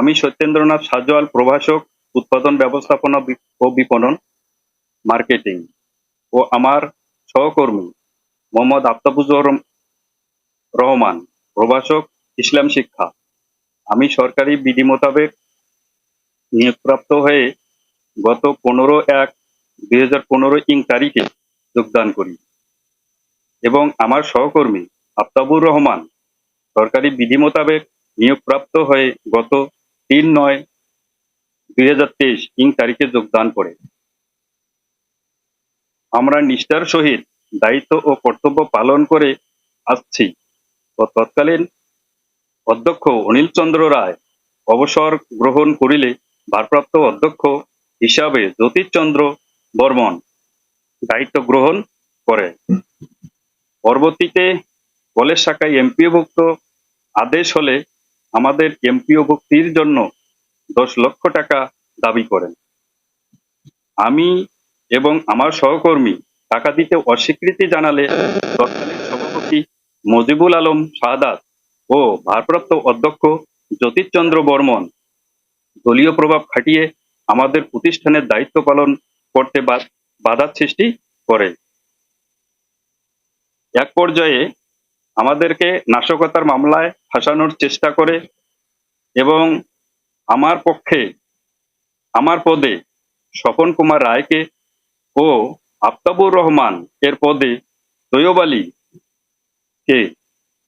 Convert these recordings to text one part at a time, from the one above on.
আমি সত্যেন্দ্রনাথ সাজওয়াল, প্রভাষক, উৎপাদন ব্যবস্থাপনা ও বিপণন, মার্কেটিং, ও আমার সহকর্মী মোহাম্মদ আফতাবুজুর রহমান, প্রভাষক, ইসলাম শিক্ষা। আমি সরকারি বিধি মোতাবেক নিয়োগপ্রাপ্ত হয়ে গত পনেরো এক দুই হাজার পনেরো ইং তারিখে যোগদান করি এবং আমার সহকর্মী আফতাবুর রহমান সরকারি বিধি মোতাবেক নিয়োগপ্রাপ্ত হয়ে গত তিন নয় দুই হাজার তেইশ ইং তারিখে যোগদান করে। আমরা নিষ্ঠার সহিত দায়িত্ব ও কর্তব্য পালন করে আসছি। ও তৎকালীন অধ্যক্ষ অনিল চন্দ্র রায় অবসর গ্রহণ করিলে ভারপ্রাপ্ত অধ্যক্ষ হিসাবে জ্যোতিষচন্দ্র বর্মন দায়িত্ব গ্রহণ করে। পরবর্তীতে কলেজ শাখায় এমপিওভুক্ত আদেশ হলে আমাদের এমপিও ভুক্তির জন্য দশ লক্ষ টাকা দাবি করেন। আমি এবং আমার সহকর্মী টাকা দিতে অস্বীকৃতি জানালে তৎকালীন সভাপতি মজিবুল আলম শাহাদাত ও ভারপ্রাপ্ত অধ্যক্ষ জ্যোতিষচন্দ্র বর্মন দলীয় প্রভাব খাটিয়ে আমাদের প্রতিষ্ঠানের দায়িত্ব পালন করতে বাধার সৃষ্টি করে। এক পর্যায়ে আমাদেরকে নাশকতার মামলায় ফাঁসানোর চেষ্টা করে এবং আমার পক্ষে, আমার পদে স্বপন কুমার রায়কে ও আফতাবুর রহমান এর পদে তৈয়ব আলী কে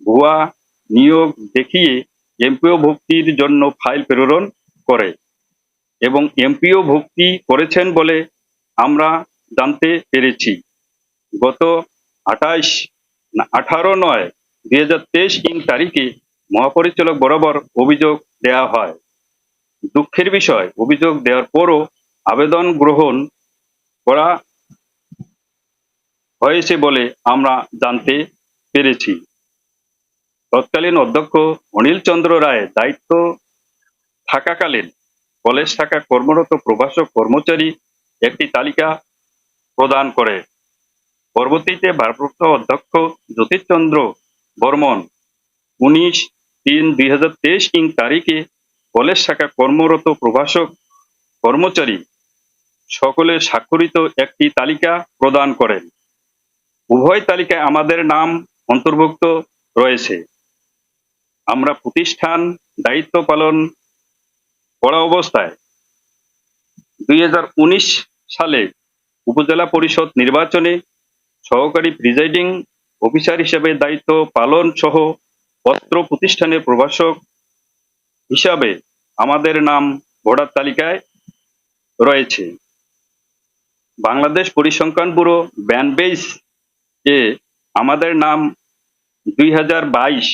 ভুয়া নিয়োগ দেখিয়ে এমপিও ভুক্তির জন্য ফাইল প্রেরণ করে এবং এমপিও ভুক্তি করেছেন বলে আমরা জানতে পেরেছি। গত আঠাইশ আঠারো নয় দুই হাজার তেইশ ইং তারিখে মহাপরিচালক বরাবর অভিযোগ দেয়া হয়। দুঃখের বিষয়, অভিযোগ দেওয়ার পরও আবেদন গ্রহণ করা হয়েছে বলে আমরা জানতে পেরেছি। তৎকালীন অধ্যক্ষ অনিল চন্দ্র রায় দায়িত্ব থাকাকালীন কলেজ শাখা কর্মরত প্রভাষক কর্মচারী একটি তালিকা প্রদান করে। পরবর্তীতে ভারপ্রাপ্ত অধ্যক্ষ জ্যোতিষচন্দ্র বর্মন উনিশ তিন দুই হাজার তেইশ ইং তারিখে কলেজ শাখা কর্মরত প্রভাষক কর্মচারী সকলে স্বাক্ষরিত একটি তালিকা প্রদান করেন। উভয় তালিকায় আমাদের নাম অন্তর্ভুক্ত রয়েছে। আমরা প্রতিষ্ঠান দায়িত্ব পালন করা অবস্থায় দুই হাজার উনিশ সালে উপজেলা পরিষদ নির্বাচনে সহকারী প্রিজাইডিং অফিসার হিসেবে দায়িত্ব পালন সহ পত্র প্রতিষ্ঠানের প্রভাষক হিসাবে আমাদের নাম ভোটার তালিকায় রয়েছে। বাংলাদেশ পরিসংখ্যান ব্যুরো ব্যানবেস এ আমাদের নাম দুই হাজার বাইশ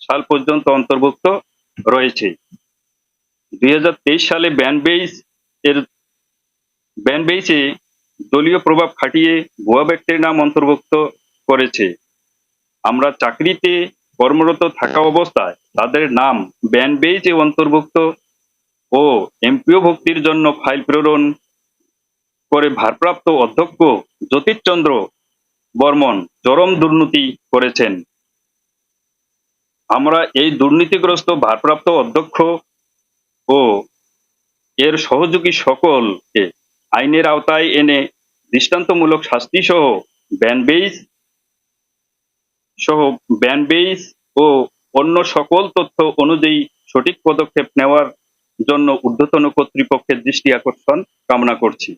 সাল পর্যন্ত অন্তর্ভুক্ত রয়েছে। দুই হাজার তেইশ সালে ব্যানবেইস এর ব্যানবেইসে দলীয় প্রভাব খাটিয়ে ভুয়া ব্যক্তির নাম অন্তর্ভুক্ত করেছে। আমরা চাকরিতে কর্মরত থাকা অবস্থায় তাদের নাম ব্যানবেইসে অন্তর্ভুক্ত ও এমপিও ভক্তির জন্য ফাইল প্রেরণ করে ভারপ্রাপ্ত অধ্যক্ষ জ্যোতিষচন্দ্র বর্মন চরম দুর্নীতি করেছেন। আমরা এই দুর্নীতিগ্রস্ত ভারপ্রাপ্ত অধ্যক্ষ ও এর সহযোগী সকলকে আইনের আওতায় এনে দৃষ্টান্তমূলক শাস্তি সহ ব্যানবেইস সহ ব্যানবেইস ও অন্য সকল তথ্য অনুযায়ী সঠিক পদক্ষেপ নেওয়ার জন্য ঊর্ধ্বতন কর্তৃপক্ষের দৃষ্টি আকর্ষণ কামনা করছি।